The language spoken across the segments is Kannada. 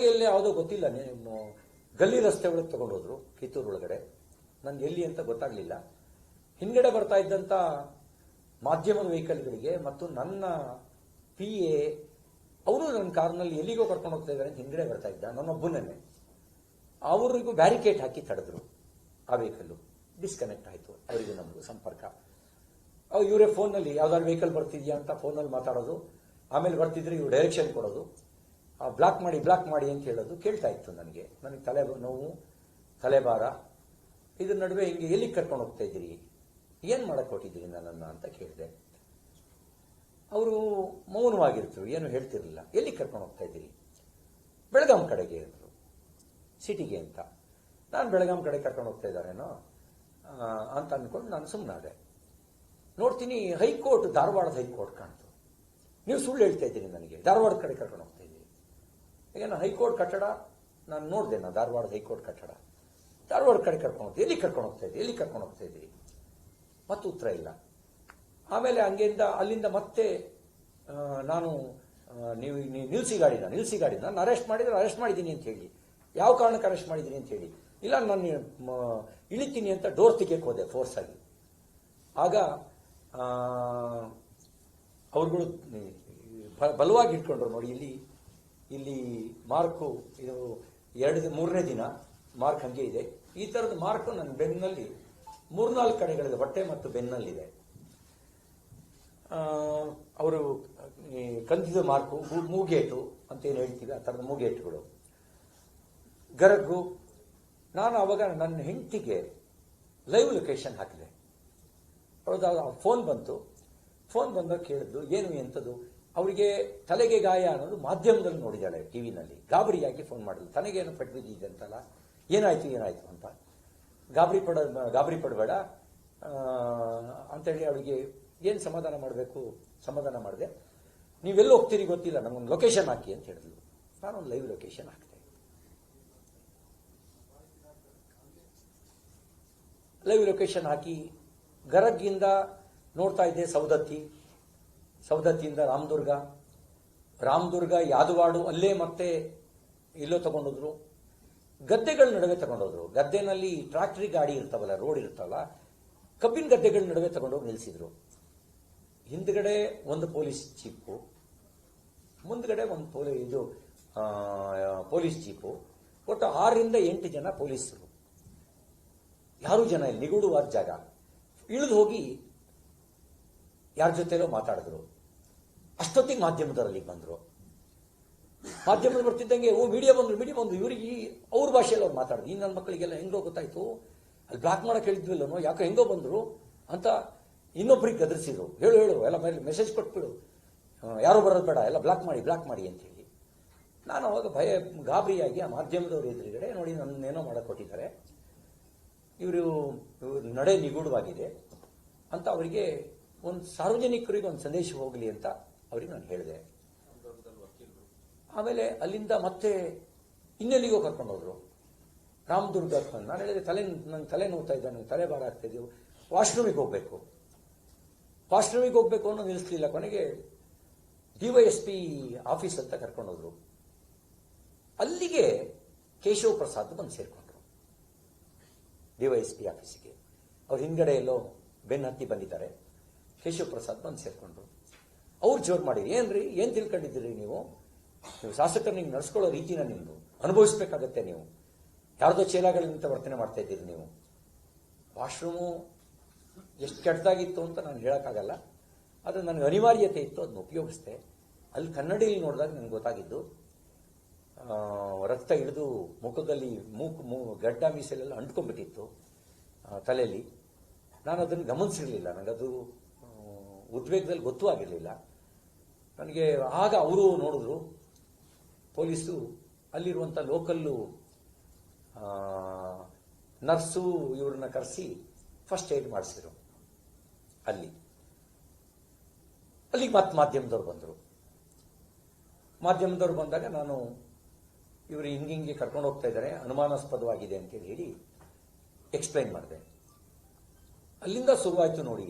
ಎಲ್ಲಿ ಯಾವುದೋ ಗೊತ್ತಿಲ್ಲ. ಗಲ್ಲಿ ರಸ್ತೆ ಒಳಗೆ ತಗೊಂಡೋದ್ರು ಕಿತ್ತೂರು ಒಳಗಡೆ. ನನ್ಗೆ ಎಲ್ಲಿ ಅಂತ ಗೊತ್ತಾಗ್ಲಿಲ್ಲ. ಹಿಂದ್ಗಡೆ ಬರ್ತಾ ಇದ್ದಂತ ಮಾಧ್ಯಮದ ವೆಹಿಕಲ್ಗಳಿಗೆ ಮತ್ತು ನನ್ನ ಪಿ ಎ ಅವರು ನನ್ನ ಕಾರ್ನಲ್ಲಿ ಎಲ್ಲಿಗೋ ಕರ್ಕೊಂಡು ಹೋಗ್ತಾ ಇದ್ದಾರೆ ಅಂತ ಹಿಂದ್ಗಡೆ ಬರ್ತಾ ಇದ್ದ ನನ್ನೊಬ್ಬನೇ ಅವರಿಗೂ ಬ್ಯಾರಿಕೇಡ್ ಹಾಕಿ ತಡೆದ್ರು ಆ ವೆಹಿಕಲ್ಲು ಡಿಸ್ಕನೆಕ್ಟ್ ಆಯಿತು. ಅವರಿಗೂ ನಮಗೂ ಸಂಪರ್ಕ. ಇವರೇ ಫೋನಲ್ಲಿ ಯಾವ್ದಾದ್ರು ವೆಹಿಕಲ್ ಬರ್ತಿದ್ಯಾ ಅಂತ ಫೋನಲ್ಲಿ ಮಾತಾಡೋದು. ಆಮೇಲೆ ಬರ್ತಿದ್ರೆ ಇವ್ರು ಡೈರೆಕ್ಷನ್ ಕೊಡೋದು. ಬ್ಲಾಕ್ ಮಾಡಿ ಬ್ಲಾಕ್ ಮಾಡಿ ಅಂತ ಹೇಳೋದು ಕೇಳ್ತಾ ಇತ್ತು ನನಗೆ. ನನಗೆ ತಲೆ ನೋವು, ತಲೆಭಾರ, ಇದ್ರ ನಡುವೆ ಹಿಂಗೆ ಎಲ್ಲಿಗೆ ಕರ್ಕೊಂಡು ಹೋಗ್ತಾ ಇದ್ದೀರಿ? ಏನು ಮಾಡಕ್ಕೆ ಹೊಟ್ಟಿದ್ದೀರಿ ನನ್ನನ್ನು ಅಂತ ಕೇಳಿದೆ. ಅವರು ಮೌನವಾಗಿರ್ತರು ಏನು ಹೇಳ್ತಿರಲಿಲ್ಲ. ಎಲ್ಲಿ ಕರ್ಕೊಂಡು ಹೋಗ್ತಾ ಇದ್ದೀರಿ? ಬೆಳಗಾಂ ಕಡೆಗೆ ಅಂದರು. ಸಿಟಿಗೆ ಅಂತ. ನಾನು ಬೆಳಗಾಂ ಕಡೆ ಕರ್ಕೊಂಡು ಹೋಗ್ತಾ ಇದ್ದಾರೇನೋ? ಅಂತ ಅಂದ್ಕೊಂಡು ನಾನು ಸುಮ್ಮನಾದೆ ನೋಡ್ತೀನಿ ಹೈಕೋರ್ಟ್, ಧಾರವಾಡದ ಹೈಕೋರ್ಟ್ ಕಾಣ್ತು. ನೀವು ಸುಳ್ಳು ಹೇಳ್ತಾ ಇದ್ದೀರಿ ನನಗೆ. ಧಾರವಾಡ ಕಡೆ ಕರ್ಕೊಂಡು ಹೋಗ್ತಾ ಏನೋ ಹೈಕೋರ್ಟ್ ಕಟ್ಟಡ, ನಾನು ನೋಡಿದೆ, ನಾ ಧಾರವಾಡದ ಹೈಕೋರ್ಟ್ ಕಟ್ಟಡ. ಧಾರವಾಡ ಕಡೆ ಕರ್ಕೊಂಡು ಹೋಗ್ತೀವಿ ಎಲ್ಲಿ ಕರ್ಕೊಂಡು ಹೋಗ್ತಾ ಇದ್ದೀವಿ ಎಲ್ಲಿ ಕರ್ಕೊಂಡು ಹೋಗ್ತಾ ಇದ್ದೀವಿ ಮತ್ತು ಉತ್ತರ ಇಲ್ಲ. ಆಮೇಲೆ ಹಂಗೆಯಿಂದ ಅಲ್ಲಿಂದ ಮತ್ತೆ ನಾನು ನೀವು ನಿಲ್ಸಿ ಗಾಡಿನ ನಿಲ್ಸಿ ಗಾಡಿನ ನಾನು ಅರೆಸ್ಟ್ ಮಾಡಿದ್ರೆ ಅರೆಸ್ಟ್ ಮಾಡಿದ್ದೀನಿ ಅಂತ ಹೇಳಿ. ಯಾವ ಕಾರಣಕ್ಕೆ ಅರೆಸ್ಟ್ ಮಾಡಿದ್ದೀನಿ ಅಂತ ಹೇಳಿ. ಇಲ್ಲ, ನಾನು ಇಳಿತೀನಿ ಅಂತ ಡೋರ್ ತೆಗಿಯಕ್ಕೆ ಹೋದೆ ಫೋರ್ಸ್ ಆಗಿ. ಆಗ ಅವ್ರುಗಳು ಬಲವಾಗಿ ಇಟ್ಕೊಂಡ್ರು ನೋಡಿ, ಇಲ್ಲಿ ಇಲ್ಲಿ ಮಾರ್ಕು ಇದು ಎರಡು ಮೂರನೇ ದಿನ ಮಾರ್ಕ್ ಹಂಗೆ ಇದೆ. ಈ ಥರದ ಮಾರ್ಕ್ ನನ್ನ ಬೆನ್ನಲ್ಲಿ ಮೂರ್ನಾಲ್ಕು ಕಡೆಗಳಿದೆ, ಹೊಟ್ಟೆ ಮತ್ತು ಬೆನ್ನಲ್ಲಿದೆ. ಅವರು ಕಂದಿದ ಮಾರ್ಕು ಮೂಗೇಟು ಅಂತ ಏನು ಹೇಳ್ತೀವಿ, ಆ ಥರದ ಮೂಗೇಟುಗಳು. ಗರಗು, ನಾನು ಅವಾಗ ನನ್ನ ಹೆಂಡತಿಗೆ ಲೈವ್ ಲೊಕೇಶನ್ ಹಾಕಿದೆ. ಅವ್ರದ್ದು ಫೋನ್ ಬಂತು. ಫೋನ್ ಬಂದಾಗ ಕೇಳಿದ್ದು, ಏನು ಎಂಥದ್ದು ಅವರಿಗೆ ತಲೆಗೆ ಗಾಯ ಅನ್ನೋದು ಮಾಧ್ಯಮದಲ್ಲಿ ನೋಡಿದ್ದಾಳೆ ಟಿವಿನಲ್ಲಿ. ಗಾಬರಿಯಾಗಿ ಫೋನ್ ಮಾಡಿದ್ಲು ತನಗೇನು ಪೆಟ್ಟು ಬಿದ್ದಿದೆ ಅಂತಲ್ಲ ಏನಾಯ್ತು ಏನಾಯ್ತು ಅಂತ. ಗಾಬರಿ ಪಡ, ಗಾಬರಿ ಪಡಬೇಡ. ಅಂತೇಳಿ ಅವಳಿಗೆ ಏನು ಸಮಾಧಾನ ಮಾಡಬೇಕು? ಸಮಾಧಾನ ಮಾಡಿದೆ. ನೀವೆಲ್ಲ ಹೋಗ್ತೀರಿ ಗೊತ್ತಿಲ್ಲ. ನಮಗೊಂದು ಲೊಕೇಶನ್ ಹಾಕಿ ಅಂತ ಹೇಳಿದ್ಲು. ನಾನೊಂದು ಲೈವ್ ಲೊಕೇಶನ್ ಹಾಕಿದೆ. ಲೈವ್ ಲೊಕೇಶನ್ ಹಾಕಿ ಗರಗ್ಗಿಂದ ನೋಡ್ತಾ ಇದ್ದೆ ಸೌದತ್ತಿ ಸೌದತ್ತಿಯಿಂದ ರಾಮದುರ್ಗ. ರಾಮದುರ್ಗ, ಯಾದವಾಡು, ಅಲ್ಲೇ ಮತ್ತೆ ಎಲ್ಲೋ ತಗೊಂಡೋದ್ರು. ಗದ್ದೆಗಳ ನಡುವೆ ತಗೊಂಡೋದ್ರು. ಗದ್ದೆನಲ್ಲಿ ಟ್ರಾಕ್ಟರಿ ಗಾಡಿ ಇರ್ತಾವಲ್ಲ ರೋಡ್ ಇರ್ತಾವಲ್ಲ, ಕಬ್ಬಿನ ಗದ್ದೆಗಳ ನಡುವೆ ತಗೊಂಡೋಗಿ ನಿಲ್ಲಿಸಿದ್ರು. ಹಿಂದ್ಗಡೆ ಒಂದು ಪೊಲೀಸ್ ಚೀಪು ಮುಂದ್ಗಡೆ ಒಂದು ಪೊಲೀ, ಇದು ಪೊಲೀಸ್ ಜೀಪು ಒಟ್ಟು ಆರರಿಂದ ಎಂಟು ಜನ ಪೊಲೀಸರು. ಯಾರು ಜನ ಇಲ್ಲಿ, ನಿಗೂಢವಾದ ಜಾಗ. ಇಳಿದು ಹೋಗಿ ಯಾರ ಜೊತೆಲೋ ಮಾತಾಡಿದ್ರು. ಅಷ್ಟೊತ್ತಿಗೆ ಮಾಧ್ಯಮದವರಲ್ಲಿ ಬಂದರು. ಮಾಧ್ಯಮದಲ್ಲಿ ಬರ್ತಿದ್ದಂಗೆ, ಓ ಮೀಡಿಯಾ ಬಂದರು ಮೀಡಿಯಾ ಬಂದರು. ಇವರಿಗೆ ಅವ್ರ ಭಾಷೆಯಲ್ಲಿ ಅವ್ರು ಮಾತಾಡಿದ್ರು ಈ ನನ್ನ ಮಕ್ಕಳಿಗೆಲ್ಲ ಹೆಂಗೋ ಗೊತ್ತಾಯಿತು. ಅಲ್ಲಿ ಬ್ಲಾಕ್ ಮಾಡೋಕೆ ಹೇಳಿದ್ವಿಲ್ಲನೋ, ಯಾಕೋ ಹೆಂಗೋ ಬಂದರು ಅಂತ ಇನ್ನೊಬ್ರಿಗೆ ಗದರಿಸಿದ್ರು. ಹೇಳು ಹೇಳು, ಎಲ್ಲ ಮೇಲೆ ಮೆಸೇಜ್ ಕೊಟ್ಬಿಡು. ಯಾರು ಬರೋದು ಬೇಡ, ಎಲ್ಲ ಬ್ಲಾಕ್ ಮಾಡಿ ಬ್ಲಾಕ್ ಮಾಡಿ ಅಂತ ಹೇಳಿ. ನಾನು ಅವಾಗ ಭಯ, ಗಾಬರಿಯಾಗಿ ಆ ಮಾಧ್ಯಮದವ್ರ ಎದುರುಗಡೆ ನೋಡಿ ನನ್ನೇನೋ ಮಾಡೋಕೆ ಕೊಟ್ಟಿದ್ದಾರೆ ಇವರು ನಡೆ ನಿಗೂಢವಾಗಿದೆ ಅಂತ ಅವರಿಗೆ ಒಂದು ಸಾರ್ವಜನಿಕರಿಗೆ ಒಂದು ಸಂದೇಶ ಹೋಗಲಿ ಅಂತ ಅವರಿಗೆ ನಾನು ಹೇಳಿದೆ. ಆಮೇಲೆ ಅಲ್ಲಿಂದ ಮತ್ತೆ ಇನ್ನೆಲ್ಲಿಗೋ ಕರ್ಕೊಂಡು ಹೋದ್ರು. ರಾಮದುರ್ಗ ನಾನು ಹೇಳಿದೆ, ತಲೆ ನನ್ನ ತಲೆ ನೋವ್ತಾ ಇದ್ದ ನಂಗೆ ತಲೆ ಭಾರ ಆಗ್ತಾ ಇದೆಯೋ ವಾಶ್ರೂಮಿಗೆ ಹೋಗಬೇಕು. ವಾಶ್ರೂಮಿಗೆ ಹೋಗಬೇಕು ಅನ್ನೋ ನಿಲ್ಲಿಸ್ಲಿಲ್ಲ. ಕೊನೆಗೆ ಡಿವೈಎಸ್ಪಿ ಆಫೀಸ್ ಅಂತ ಕರ್ಕೊಂಡೋದ್ರು ಅಲ್ಲಿಗೆ ಕೇಶವ ಪ್ರಸಾದ್ ಬಂದು ಸೇರ್ಕೊಂಡ್ರು. ಡಿವೈಎಸ್ಪಿ ಆಫೀಸಿಗೆ. ಅವ್ರ ಹಿಂದ್ಗಡೆ ಎಲ್ಲೋ ಬೆನ್ನತ್ತಿ ಬಂದಿದ್ದಾರೆ. ಕೇಶವ ಪ್ರಸಾದ್ ಬಂದು ಸೇರ್ಕೊಂಡ್ರು. ಅವ್ರು ಜೋರ್ ಮಾಡಿ ಏನ್ರಿ? ಏನು ತಿಳ್ಕೊಂಡಿದ್ದೀರಿ ನೀವು? ನೀವು ಶಾಸಕರು ನಿಮ್ಗೆ ನಡ್ಸ್ಕೊಳ್ಳೋ ರೀತಿನ ನಿಮ್ದು. ಅನುಭವಿಸ್ಬೇಕಾಗತ್ತೆ ನೀವು. ಯಾರ್ದೋ ಚೇಲಾಗಳಿಂದ ವರ್ತನೆ ಮಾಡ್ತಾ ಇದ್ದೀರಿ ನೀವು. ವಾಶ್ರೂಮು ಎಷ್ಟು ಕೆಟ್ಟದಾಗಿತ್ತು ಅಂತ ನಾನು ಹೇಳೋಕ್ಕಾಗಲ್ಲ. ಆದರೆ ನನಗೆ ಅನಿವಾರ್ಯತೆ ಇತ್ತು ಅದನ್ನ ಉಪಯೋಗಿಸ್ದೆ. ಅಲ್ಲಿ ಕನ್ನಡಿಯಲ್ಲಿ ನೋಡಿದಾಗ ನನಗೆ ಗೊತ್ತಾಗಿದ್ದು ರಕ್ತ ಹಿಡಿದು ಮುಖದಲ್ಲಿ ಮೂಕು, ಮೂ, ಗಡ್ಡ ಮೀಸಲೆಲ್ಲ ಅಂಟ್ಕೊಂಡ್ಬಿಟ್ಟಿತ್ತು ತಲೆಯಲ್ಲಿ. ನಾನು ಅದನ್ನು ಗಮನಿಸಿರಲಿಲ್ಲ. ನನಗದು ಉದ್ವೇಗದಲ್ಲಿ ಗೊತ್ತೂ ಆಗಿರಲಿಲ್ಲ. ನನಗೆ ಆಗ ಅವರು ನೋಡಿದ್ರು, ಪೊಲೀಸು ಅಲ್ಲಿರುವಂಥ ಲೋಕಲ್ಲು ನರ್ಸು ಇವ್ರನ್ನ ಕರೆಸಿ ಫಸ್ಟ್ ಏಡ್ ಮಾಡಿಸಿದ್ರು ಅಲ್ಲಿ. ಅಲ್ಲಿಗೆ ಮತ್ತೆ ಮಾಧ್ಯಮದವ್ರು ಬಂದರು. ಮಾಧ್ಯಮದವ್ರು ಬಂದಾಗ ನಾನು ಇವರು ಹಿಂಗಿಂಗೆ ಕರ್ಕೊಂಡು ಹೋಗ್ತಾ ಇದ್ದಾರೆ, ಅನುಮಾನಾಸ್ಪದವಾಗಿದೆ ಅಂತೇಳಿ ಹೇಳಿ ಎಕ್ಸ್ಪ್ಲೈನ್ ಮಾಡಿದೆ. ಅಲ್ಲಿಂದ ಶುರುವಾಯಿತು ನೋಡಿ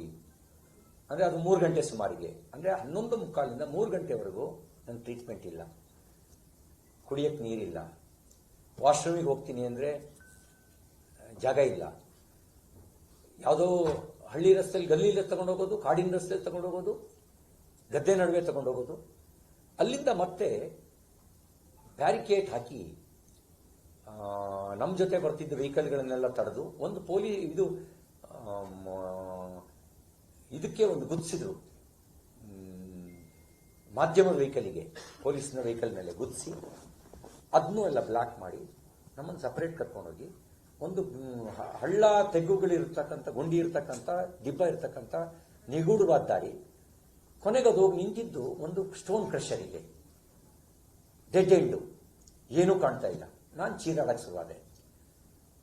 ಅಂದರೆ ಅದು ಮೂರು ಗಂಟೆ ಸುಮಾರಿಗೆ. ಅಂದರೆ ಹನ್ನೊಂದು ಮುಕ್ಕಾಲಿಂದ ಮೂರು ಗಂಟೆವರೆಗೂ ನನಗೆ ಟ್ರೀಟ್ಮೆಂಟ್ ಇಲ್ಲ. ಕುಡಿಯೋಕ್ಕೆ ನೀರಿಲ್ಲ. ವಾಶ್ರೂಮಿಗೆ ಹೋಗ್ತೀನಿ ಅಂದರೆ ಜಾಗ ಇಲ್ಲ. ಯಾವುದೋ ಹಳ್ಳಿ ರಸ್ತೆಯಲ್ಲಿ ಗಲ್ಲಿಯಲ್ಲಿ ತಗೊಂಡೋಗೋದು ಕಾಡಿನ ರಸ್ತೆಯಲ್ಲಿ ತಗೊಂಡೋಗೋದು ಗದ್ದೆ ನಡುವೆ ತಗೊಂಡೋಗೋದು ಅಲ್ಲಿಂದ ಮತ್ತೆ ಬ್ಯಾರಿಕೇಡ್ ಹಾಕಿ ನಮ್ಮ ಜೊತೆ ಬರ್ತಿದ್ದ ವೆಹಿಕಲ್ಗಳನ್ನೆಲ್ಲ ತಡೆದು, ಒಂದು ಪೋಲಿ, ಇದು ಇದಕ್ಕೆ ಒಂದು ಗುದ್ಸಿದ್ರು. ಮಾಧ್ಯಮ ವೆಹಿಕಲ್ಗೆ, ಪೊಲೀಸ್ನ ವೆಹಿಕಲ್ ಮೇಲೆ ಗುದ್ಸಿ ಅದನ್ನೂ ಎಲ್ಲ ಬ್ಲಾಕ್ ಮಾಡಿ ನಮ್ಮನ್ನು ಸಪರೇಟ್ ಕರ್ಕೊಂಡೋಗಿ ಒಂದು ಹಳ್ಳ ತೆಗ್ಗುಗಳಿರ್ತಕ್ಕಂಥ, ಗುಂಡಿ ಇರ್ತಕ್ಕಂಥ, ದಿಬ್ಬ ಇರ್ತಕ್ಕಂಥ ನಿಗೂಢವಾದ ದಾರಿ. ಕೊನೆಗೆ ಅದು ಹೋಗಿ ನಿಂತಿದ್ದು ಒಂದು ಸ್ಟೋನ್ ಕ್ರಷರಿಗೆ. Dead end. ಏನೂ ಕಾಣ್ತಾ ಇಲ್ಲ. ನಾನು ಚೀರಾಡಕ್ಕೆ ಶುರುವಾದೆ.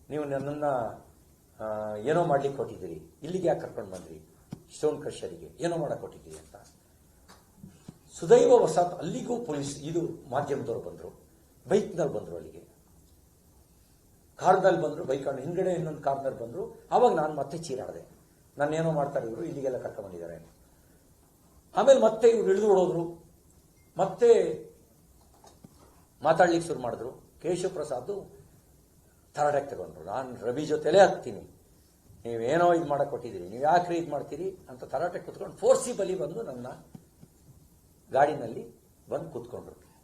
ನೀವು ನನ್ನನ್ನು ಏನೋ ಮಾಡ್ಲಿಕ್ಕೆ ಕೊಟ್ಟಿದ್ದೀರಿ. ಇಲ್ಲಿಗೆ ಯಾಕೆ ಕರ್ಕೊಂಡು ಬಂದ್ರಿ? ಸ್ಟೋನ್ ಕ್ರಷರಿಗೆ ಏನೋ ಮಾಡಕ್ಕೆ ಕೊಟ್ಟಿದ್ದೀರಿ ಅಂತ. ಸುದೈವ ವಸಾತ್ ಅಲ್ಲಿಗೂ ಪೊಲೀಸ್, ಇದು ಮಾಧ್ಯಮದವರು ಬಂದರು ಬೈಕ್ನಲ್ಲಿ ಬಂದರು ಅಲ್ಲಿಗೆ. ಕಾರ್ನಲ್ಲಿ ಬಂದರು, ಬೈಕ್ ಹಿಂದ್ಗಡೆ ಇನ್ನೊಂದು ಕಾರ್ನಲ್ಲಿ ಬಂದರು ಆವಾಗ ನಾನು ಮತ್ತೆ ಚೀರಾಡಿದೆ. ನಾನೇನೋ ಮಾಡ್ತಾರೆ ಇವರು, ಇಲ್ಲಿಗೆಲ್ಲ ಕರ್ಕೊಂಡಿದ್ದಾರೆ ಆಮೇಲೆ ಮತ್ತೆ ಇವ್ರು ಇಳಿದು ಓಡೋದ್ರು. ಮತ್ತೆ ಮಾತಾಡ್ಲಿಕ್ಕೆ ಶುರು ಮಾಡಿದ್ರು. ಕೇಶವ ಪ್ರಸಾದ್ ತರಡಕ್ಕೆ ತಗೊಂಡ್ರು. ನಾನು ರವಿ ಜೊತೆಲೇ ಹತ್ತೀನಿ ನೀವೇನೋ ಇದು ಮಾಡಕ್ಕೆ ಕೊಟ್ಟಿದ್ದೀರಿ ನೀವು ಯಾಕ್ರಿ ಇದು ಮಾಡ್ತೀರಿ ಅಂತ ತರಾಟೆ ಕುತ್ಕೊಂಡು ಫೋರ್ಸಿ ಬಲಿ ಬಂದು ನನ್ನ ಗಾಡಿನಲ್ಲಿ ಬಂದು ಕೂತ್ಕೊಂಡ್ರು.